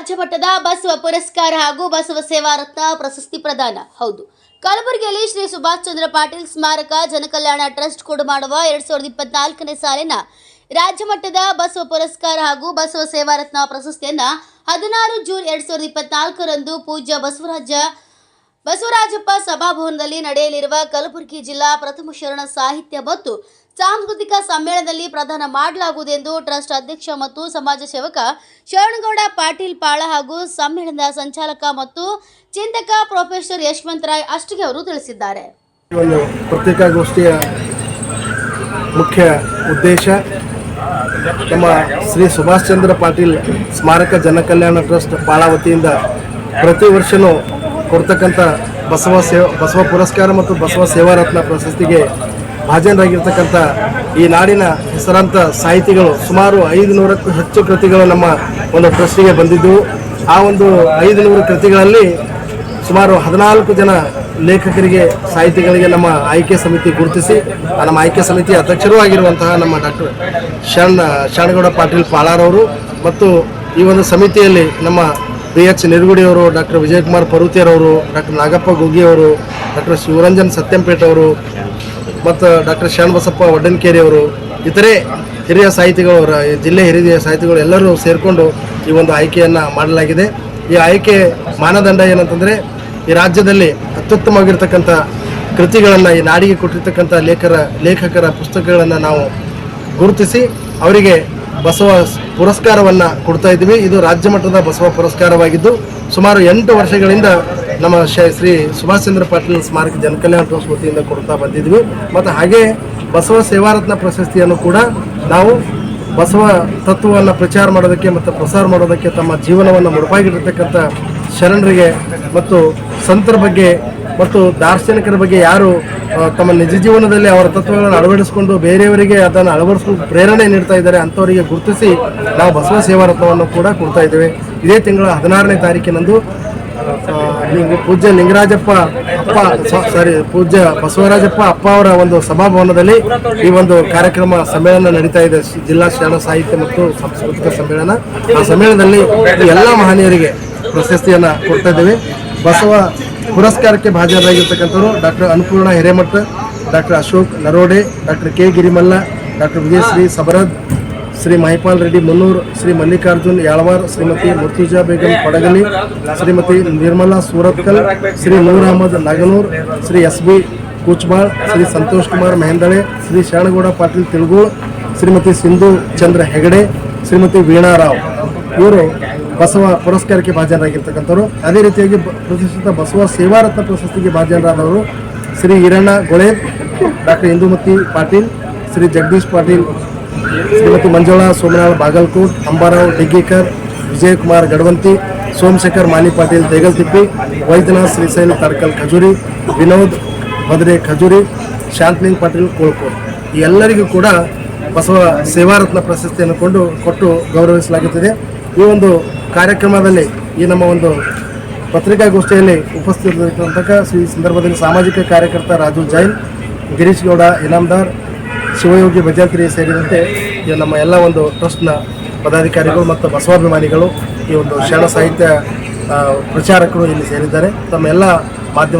ರಾಜ್ಯ ಮಟ್ಟದ ಬಸವ ಪುರಸ್ಕಾರ ಹಾಗೂ ಬಸವ ಸೇವಾ ರತ್ನ ಪ್ರಶಸ್ತಿ ಪ್ರದಾನ. ಹೌದು. ಕಲಬುರಗಿಯಲ್ಲಿ ಶ್ರೀ ಸುಭಾಷ್ ಚಂದ್ರ ಪಾಟೀಲ್ ಸ್ಮಾರಕ ಜನಕಲ್ಯಾಣ ಟ್ರಸ್ಟ್ ಕೊಡು ಮಾಡುವ ಎರಡ್ ಸಾವಿರದ ಇಪ್ಪತ್ನಾಲ್ಕನೇ ಸಾಲಿನ ರಾಜ್ಯ ಮಟ್ಟದ ಬಸವ ಪುರಸ್ಕಾರ ಹಾಗೂ ಬಸವ ಸೇವಾ ರತ್ನ ಪ್ರಶಸ್ತಿಯನ್ನ ಹದಿನಾರು ಜೂನ್ ಎರಡ್ ಸಾವಿರದ ಇಪ್ಪತ್ನಾಲ್ಕರಂದು ಪೂಜ್ಯ ಬಸವರಾಜ ಬಸವರಾಜಪ್ಪ ಸಭಾಭವನದಲ್ಲಿ ನಡೆಯಲಿರುವ ಕಲಬುರಗಿ ಜಿಲ್ಲಾ ಪ್ರಥಮ ಶರಣ ಸಾಹಿತ್ಯ ಮತ್ತು ಸಾಂಸ್ಕೃತಿಕ ಸಮ್ಮೇಳನದಲ್ಲಿ ಪ್ರದಾನ ಮಾಡಲಾಗುವುದು ಎಂದು ಟ್ರಸ್ಟ್ ಅಧ್ಯಕ್ಷ ಮತ್ತು ಸಮಾಜ ಸೇವಕ ಶರಣಗೌಡ ಪಾಟೀಲ್ ಪಾಳ ಹಾಗೂ ಸಮ್ಮೇಳನದ ಸಂಚಾಲಕ ಮತ್ತು ಚಿಂತಕ ಪ್ರೊಫೆಸರ್ ಯಶವಂತ ರಾಯ್ ಅಷ್ಟಿಗೆ ಅವರು ತಿಳಿಸಿದ್ದಾರೆ. ಮುಖ್ಯ ಉದ್ದೇಶ ನಮ್ಮ ಶ್ರೀ ಸುಭಾಷ್ ಚಂದ್ರ ಪಾಟೀಲ್ ಸ್ಮಾರಕ ಜನಕಲ್ಯಾಣ ಟ್ರಸ್ಟ್ ಪಾಳ ವತಿಯಿಂದ ಪ್ರತಿ ವರ್ಷವೂ ಕೊಡ್ತಕ್ಕಂಥ ಬಸವ ಸೇವ ಬಸವ ಪುರಸ್ಕಾರ ಮತ್ತು ಬಸವ ಸೇವಾರತ್ನ ಪ್ರಶಸ್ತಿಗೆ ಭಾಜನರಾಗಿರ್ತಕ್ಕಂಥ ಈ ನಾಡಿನ ಹೆಸರಾಂತ ಸಾಹಿತಿಗಳು ಸುಮಾರು ಐದು ನೂರಕ್ಕೂ ಹೆಚ್ಚು ಕೃತಿಗಳು ನಮ್ಮ ಒಂದು ಟ್ರಸ್ಟಿಗೆ ಬಂದಿದ್ದವು. ಆ ಒಂದು ಐದು ನೂರು ಕೃತಿಗಳಲ್ಲಿ ಸುಮಾರು ಹದಿನಾಲ್ಕು ಜನ ಲೇಖಕರಿಗೆ, ಸಾಹಿತಿಗಳಿಗೆ ನಮ್ಮ ಆಯ್ಕೆ ಸಮಿತಿ ಗುರುತಿಸಿ ನಮ್ಮ ಆಯ್ಕೆ ಸಮಿತಿ ಅಧ್ಯಕ್ಷರೂ ಆಗಿರುವಂತಹ ನಮ್ಮ ಡಾಕ್ಟರ್ ಶರಣ, ಶರಣಗೌಡ ಪಾಟೀಲ್ ಪಾಳಾರವರು ಮತ್ತು ಈ ಒಂದು ಸಮಿತಿಯಲ್ಲಿ ನಮ್ಮ ಬಿ ಎಚ್ ನಿರುಗುಡಿಯವರು ಡಾಕ್ಟರ್ ವಿಜಯಕುಮಾರ್ ಪರ್ವತಿಯರವರು ಡಾಕ್ಟರ್ ನಾಗಪ್ಪ ಗುಗ್ಗಿಯವರು ಡಾಕ್ಟರ್ ಶಿವರಂಜನ್ ಸತ್ಯಂಪೇಟ್ ಅವರು, ಮತ್ತು ಡಾಕ್ಟರ್ ಶರಣಬಸಪ್ಪ ವಡ್ಡನ್ಕೇರಿ ಅವರು, ಇತರೆ ಹಿರಿಯ ಸಾಹಿತಿಗಳು ಜಿಲ್ಲೆ ಹಿರಿಯ ಸಾಹಿತಿಗಳು ಎಲ್ಲರೂ ಸೇರಿಕೊಂಡು ಈ ಒಂದು ಆಯ್ಕೆಯನ್ನು ಮಾಡಲಾಗಿದೆ. ಈ ಆಯ್ಕೆ ಮಾನದಂಡ ಏನಂತಂದರೆ, ಈ ರಾಜ್ಯದಲ್ಲಿ ಅತ್ಯುತ್ತಮವಾಗಿರ್ತಕ್ಕಂಥ ಕೃತಿಗಳನ್ನು, ಈ ನಾಡಿಗೆ ಕೊಟ್ಟಿರ್ತಕ್ಕಂಥ ಲೇಖರ, ಲೇಖಕರ ಪುಸ್ತಕಗಳನ್ನು ನಾವು ಗುರುತಿಸಿ, ಅವರಿಗೆ ಬಸವ ಪುರಸ್ಕಾರವನ್ನು ಕೊಡ್ತಾ ಇದ್ದೀವಿ. ಇದು ರಾಜ್ಯ ಮಟ್ಟದ ಬಸವ ಪುರಸ್ಕಾರವಾಗಿದ್ದು, ಸುಮಾರು ಎಂಟು ವರ್ಷಗಳಿಂದ ನಮ್ಮ ಶ್ರೀ ಸುಭಾಷ್ ಚಂದ್ರ ಪಾಟೀಲ್ ಸ್ಮಾರಕ ಜನಕಲ್ಯಾಣ ಟ್ರಸ್ಟ್ ವತಿಯಿಂದ ಕೊಡ್ತಾ ಬಂದಿದ್ವಿ ಮತ್ತು ಹಾಗೆ ಬಸವ ಸೇವಾರತ್ನ ಪ್ರಶಸ್ತಿಯನ್ನು ಕೂಡ ನಾವು ಬಸವ ತತ್ವವನ್ನು ಪ್ರಚಾರ ಮಾಡೋದಕ್ಕೆ ಮತ್ತು ಪ್ರಸಾರ ಮಾಡೋದಕ್ಕೆ ತಮ್ಮ ಜೀವನವನ್ನು ಮುಡುಪಾಗಿಟ್ಟಿರ್ತಕ್ಕಂಥ ಶರಣರಿಗೆ ಮತ್ತು ಸಂತರ ಬಗ್ಗೆ ಮತ್ತು ದಾರ್ಶನಿಕರ ಬಗ್ಗೆ ಯಾರು ತಮ್ಮ ನಿಜ ಜೀವನದಲ್ಲಿ ಅವರ ತತ್ವಗಳನ್ನು ಅಳವಡಿಸಿಕೊಂಡು ಬೇರೆಯವರಿಗೆ ಅದನ್ನು ಅಳವಡಿಸ್ಕೊಂಡು ಪ್ರೇರಣೆ ನೀಡ್ತಾ ಇದ್ದಾರೆ ಅಂಥವರಿಗೆ ಗುರುತಿಸಿ ನಾವು ಬಸವ ಸೇವಾ ರತ್ನವನ್ನು ಕೂಡ ಕೊಡ್ತಾ ಇದ್ದೇವೆ. ಇದೇ ತಿಂಗಳ ಹದಿನಾರನೇ ತಾರೀಕಿನಂದು ಪೂಜ್ಯ ಲಿಂಗರಾಜಪ್ಪ ಅಪ್ಪ ಸಾರಿ ಪೂಜ್ಯ ಬಸವರಾಜಪ್ಪ ಅಪ್ಪ ಅವರ ಒಂದು ಸಭಾಭವನದಲ್ಲಿ ಈ ಒಂದು ಕಾರ್ಯಕ್ರಮ ಸಮ್ಮೇಳನ ನಡೀತಾ ಇದೆ. ಜಿಲ್ಲಾ ಶರಣ ಸಾಹಿತ್ಯ ಮತ್ತು ಸಾಂಸ್ಕೃತಿಕ ಸಮ್ಮೇಳನ. ಆ ಸಮ್ಮೇಳನದಲ್ಲಿ ಎಲ್ಲ ಮಹನೀಯರಿಗೆ ಪ್ರಶಸ್ತಿಯನ್ನು ಕೊಡ್ತಾ ಇದ್ದೇವೆ. ಬಸವ ಪುರಸ್ಕಾರಕ್ಕೆ ಭಾಜನರಾಗಿರ್ತಕ್ಕಂಥವ್ರು doctor Annapurna Hiremath, doctor Ashok Narode, doctor K Girimalla, doctor Vijayashree Sabarad, Shri Mahipal Reddy Munnur, Shri Mallikarjun Yalawar, Shrimati Murtuja Begum Padagali Shrimati Nirmala Suratkal, Shri Noor Ahmed Naganur, Shri S B Kuchbal, Shri Santosh Kumar Mehandale, Shri Sharanagouda Patil Tilgul, Shrimati Sindhu Chandra Hegde, Shrimati Veena Rao ಇವರು ಬಸವ ಪುರಸ್ಕಾರಕ್ಕೆ ಭಾಜನರಾಗಿರ್ತಕ್ಕಂಥವ್ರು. ಅದೇ ರೀತಿಯಾಗಿ ಪ್ರತಿಷ್ಠಿತ ಬಸವ ಸೇವಾರತ್ನ ಪ್ರಶಸ್ತಿಗೆ ಭಾಜನರಾದವರು Shri Iranna Gole, doctor Indumati Patil, Shri Jagadish Patil, Shrimati Manjula Somanal Bagalkot, Ambarao Diggekar, Vijayakumar Gadavanti, Somashekar Mali Patil Degaltippi Vaidyanath Shrishail Tarkal Khajuri, Vinod Bhadre Khajuri ಶಾಂತಲಿಂಗ್ Patil ಕೋಳ್ಕೋಟ್ ಎಲ್ಲರಿಗೂ ಕೂಡ ಬಸವ ಸೇವಾರತ್ನ ಪ್ರಶಸ್ತಿಯನ್ನು ಕೊಟ್ಟು ಗೌರವಿಸಲಾಗುತ್ತದೆ. ಈ ಒಂದು ಕಾರ್ಯಕ್ರಮದಲ್ಲಿ ಈ ನಮ್ಮ ಒಂದು ಪತ್ರಿಕಾಗೋಷ್ಠಿಯಲ್ಲಿ ಉಪಸ್ಥಿತರಿರ್ತಕ್ಕಂಥ ಈ ಸಂದರ್ಭದಲ್ಲಿ ಸಾಮಾಜಿಕ ಕಾರ್ಯಕರ್ತ ರಾಜು ಜೈನ್, ಗಿರೀಶ್ ಗೌಡ, ಇನಾಮದಾರ್, ಶಿವಯೋಗಿ ಭಜಂತ್ರಿ ಸೇರಿದಂತೆ ಈ ನಮ್ಮ ಎಲ್ಲ ಒಂದು ಟ್ರಸ್ಟ್ನ ಪದಾಧಿಕಾರಿಗಳು ಮತ್ತು ಬಸವಾಭಿಮಾನಿಗಳು ಈ ಒಂದು ಶರಣ ಸಾಹಿತ್ಯ ಪ್ರಚಾರಕರು ಇಲ್ಲಿ ಸೇರಿದ್ದಾರೆ. ತಮ್ಮ ಎಲ್ಲ ಮಾಧ್ಯಮ